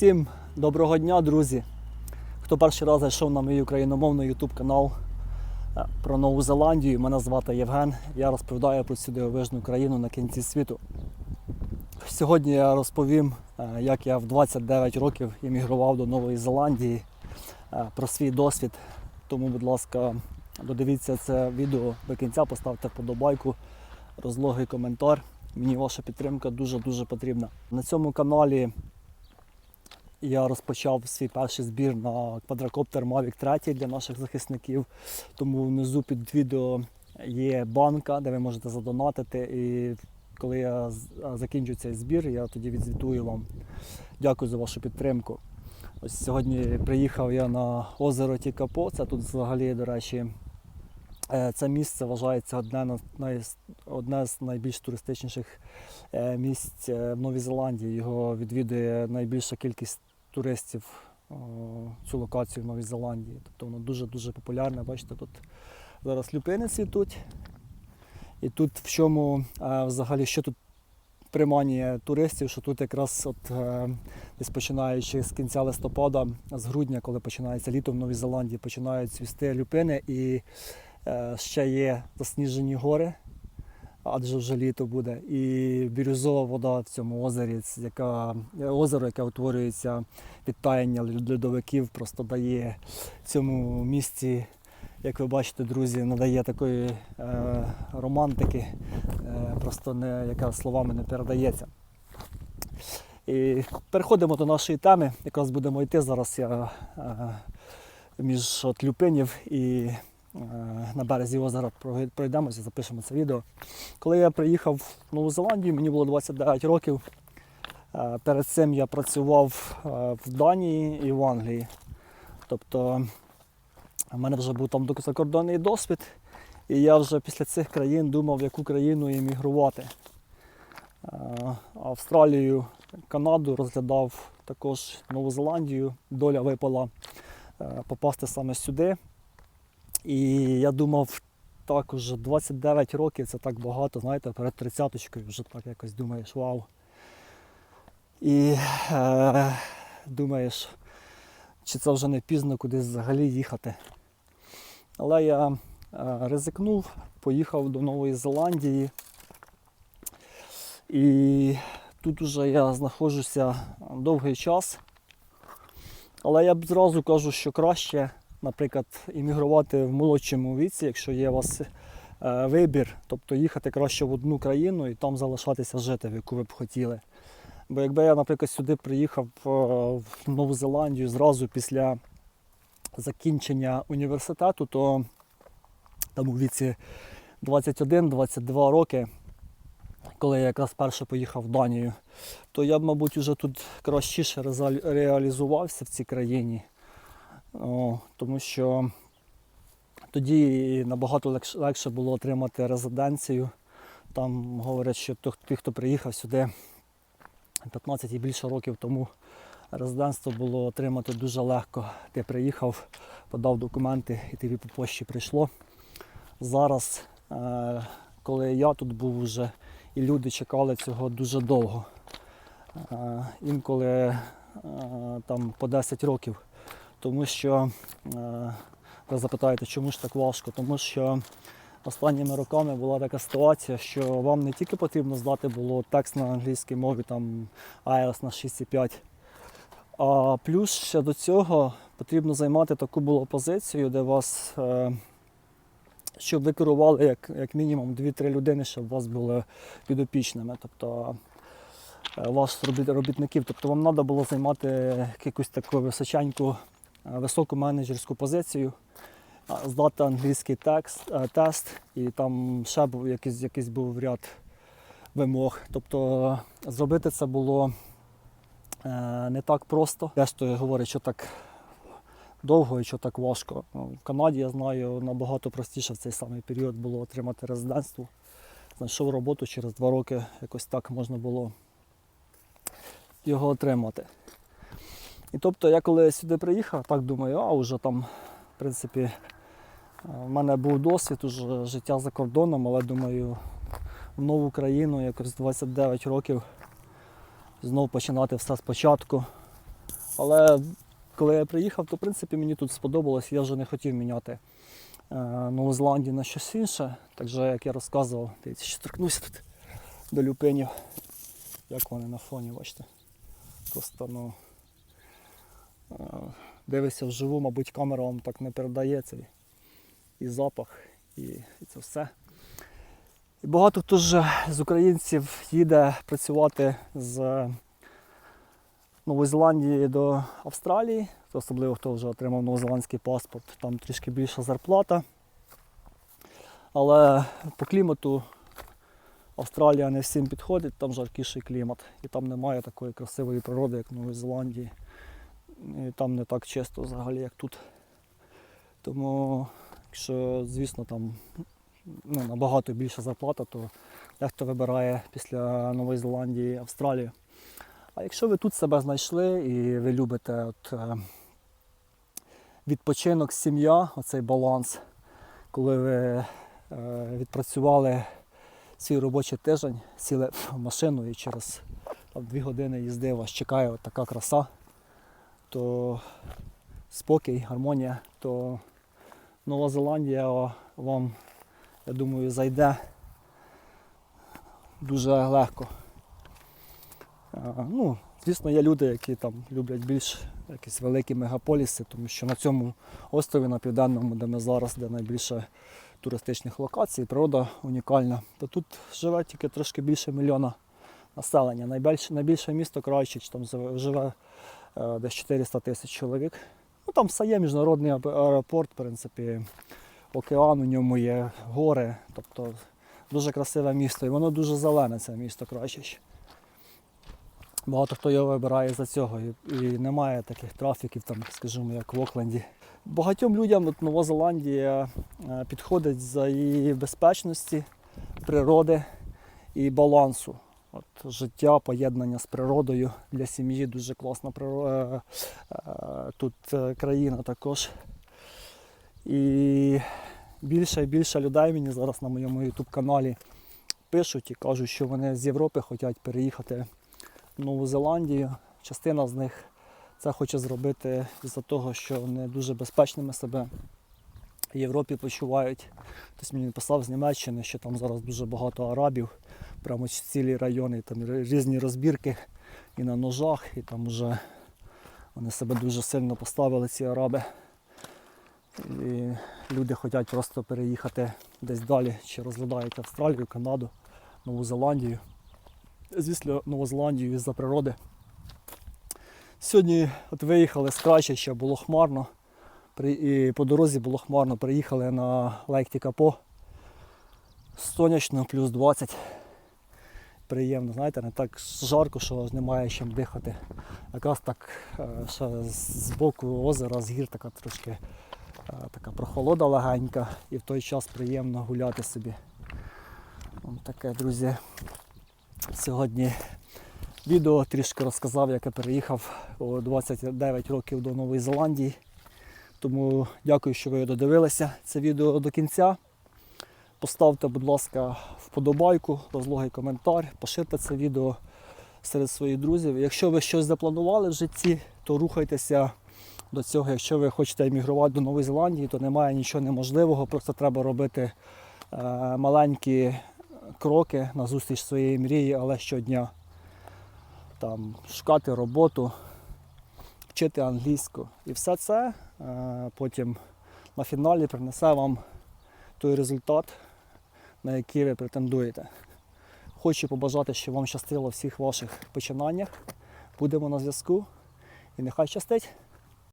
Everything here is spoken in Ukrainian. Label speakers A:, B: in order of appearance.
A: Всім доброго дня, друзі! Хто перший раз зайшов на мій україномовний YouTube канал е, про Нову Зеландію, мене звати Євген. Я розповідаю про цю дивовижну країну на кінці світу. Сьогодні я розповім, е, як я в 29 років іммігрував до Нової Зеландії, е, про свій досвід. Тому, будь ласка, додивіться це відео до кінця, поставте вподобайку, розлогий коментар. Мені ваша підтримка дуже-дуже потрібна. На цьому каналі я розпочав свій перший збір на квадрокоптер Mavic 3 для наших захисників. Тому внизу під відео є банка, де ви можете задонатити. І коли я закінчу цей збір, я тоді відзвітую вам. Дякую за вашу підтримку. Ось сьогодні приїхав я на озеро Тікапо. Це тут взагалі, до речі, е, це місце вважається одне, одне з найбільш туристичніших е, місць е, в Новій Зеландії. Його відвідує найбільша кількість туристів цю локацію в Новій Зеландії. Тобто воно дуже-дуже популярне. Бачите, тут зараз люпини цвітуть. І тут в чому е, взагалі що тут приманює туристів, що тут якраз от е, десь починаючи з кінця листопада, з грудня, коли починається літо в Новій Зеландії, починають цвісти люпини і е, ще є засніжені гори, адже вже літо буде. І бірюзова вода в цьому озері, яка, озеро, яке утворюється від таяння льодовиків, просто дає цьому місці, як ви бачите, друзі, надає такої е, романтики, е, просто не, яка словами не передається. І переходимо до нашої теми. Якраз будемо йти зараз я е, між от люпинів і на березі озера пройдемося, запишемо це відео. Коли я приїхав в Нову Зеландію, мені було 29 років. Е, Перед цим я працював е, в Данії і в Англії. Тобто в мене вже був там закордонний досвід, і я вже після цих країн думав, в яку країну іммігрувати. Е, Австралію, Канаду розглядав також Нову Зеландію. Доля випала е, попасти саме сюди. І я думав, так уже 29 років це так багато, знаєте, перед 30-очкою вже так якось думаєш, вау. І е, думаєш, чи це вже не пізно кудись взагалі їхати. Але я е, ризикнув, поїхав до Нової Зеландії. І тут уже я знаходжуся довгий час. Але я б зразу кажу, що краще, наприклад, іммігрувати в молодшому віці, якщо є у вас е, вибір, тобто їхати краще в одну країну і там залишатися жити, в яку ви б хотіли. Бо якби я, наприклад, сюди приїхав е, в Нову Зеландію зразу після закінчення університету, то там у віці 21-22 роки, коли я якраз перше поїхав в Данію, то я б, мабуть, вже тут кращіше реалізувався в цій країні. О, тому що тоді набагато легше, було отримати резиденцію. Там говорять, що тих, хто приїхав сюди 15 і більше років тому, резидентство було отримати дуже легко. Ти приїхав, подав документи і тобі по пошті прийшло. Зараз, е, коли я тут був уже, і люди чекали цього дуже довго. Е, Інколи е, там по 10 років. Тому що е, ви запитаєте, чому ж так важко? Тому що останніми роками була така ситуація, що вам не тільки потрібно здати було текст на англійській мові, там IELTS на 6,5, а плюс ще до цього потрібно займати таку було позицію, де вас, е, щоб ви керували як, як мінімум 2-3 людини, щоб вас були підопічними. Тобто е, робіт- робітників. Тобто вам треба було займати якусь таку височеньку, високу менеджерську позицію, здати англійський текст, е, тест, і там ще був якийсь, якийсь був ряд вимог. Тобто е, зробити це було е, не так просто. Дехто говорить, що так довго і що так важко. Ну, В Канаді я знаю набагато простіше в цей самий період було отримати резидентство. Знайшов роботу через два роки, якось так можна було його отримати. І тобто я коли сюди приїхав, так думаю, а вже там, в принципі, е, в мене був досвід уже життя за кордоном, але думаю, в нову країну, якось 29 років, знов починати все спочатку. Але коли я приїхав, то в принципі мені тут сподобалось, я вже не хотів міняти е, Нову Зеландію на щось інше. Так же, як я розказував, дивіться, ще торкнуся тут до люпинів. Як вони на фоні, бачите. Просто ну. Е, Дивишся вживу, мабуть, камера вам так не передає цей і запах, і, і це все. І багато хто ж з українців їде працювати з Нової Зеландії до Австралії, особливо хто вже отримав новозеландський паспорт, там трішки більша зарплата. Але по клімату Австралія не всім підходить, там жаркіший клімат. І там немає такої красивої природи, як в Новій Зеландії. І там не так чисто взагалі, як тут. Тому, якщо, звісно, там ну, набагато більша зарплата, то дехто вибирає після Нової Зеландії Австралію. А якщо ви тут себе знайшли і ви любите от, е, відпочинок, сім'я, оцей баланс, коли ви е, відпрацювали свій робочий тиждень, сіли в машину і через там, дві години їзди вас чекає от така краса, то спокій, гармонія, то Нова Зеландія вам, я думаю, зайде дуже легко. Ну, звісно, є люди, які там люблять більш якісь великі мегаполіси, тому що на цьому острові, на південному, де ми зараз, де найбільше туристичних локацій, природа унікальна. То тут живе тільки трошки більше мільйона населення. Найбільше, найбільше місто Крайчич, там живе- десь 400 тисяч чоловік. Ну там все є міжнародний аеропорт, в принципі, океан у ньому є, гори. Тобто дуже красиве місто. І воно дуже зелене, це місто Крайчич. Багато хто його вибирає за цього і, і немає таких трафіків, там, скажімо, як в Окленді. Багатьом людям от Нова Зеландія е, підходить за її безпечності, природи і балансу. От, життя, поєднання з природою для сім'ї дуже класна е, е, тут е, країна також. І більше і більше людей мені зараз на моєму YouTube каналі пишуть і кажуть, що вони з Європи хочуть переїхати в Нову Зеландію. Частина з них це хоче зробити з-за того, що вони дуже безпечними себе в Європі почувають. Хтось мені писав з Німеччини, що там зараз дуже багато арабів, прямо цілі райони, там різні розбірки і на ножах, і там вже вони себе дуже сильно поставили, ці араби. І люди хочуть просто переїхати десь далі, чи розглядають Австралію, Канаду, Нову Зеландію. Звісно, Нову Зеландію із-за природи. Сьогодні от виїхали з Крайчича, було хмарно. І по дорозі було хмарно. Приїхали на Лейк Тікапо. Сонячно, плюс 20. Приємно, знаєте, не так жарко, що немає чим дихати. Якраз так е, ще з боку озера, з гір така трошки е, така прохолода легенька і в той час приємно гуляти собі. Ось таке, друзі. Сьогодні відео трішки розказав, як я переїхав у 29 років до Нової Зеландії. Тому дякую, що ви додивилися це відео до кінця. Поставте, будь ласка, вподобайку, розлогий коментар, поширте це відео серед своїх друзів. Якщо ви щось запланували в житті, то рухайтеся до цього. Якщо ви хочете емігрувати до Нової Зеландії, то немає нічого неможливого, просто треба робити е, маленькі кроки на зустріч своєї мрії, але щодня. Там, шукати роботу, вчити англійську. І все це е, потім на фіналі принесе вам той результат, на які ви претендуєте. Хочу побажати, щоб вам щастило в всіх ваших починаннях. Будемо на зв'язку і нехай щастить!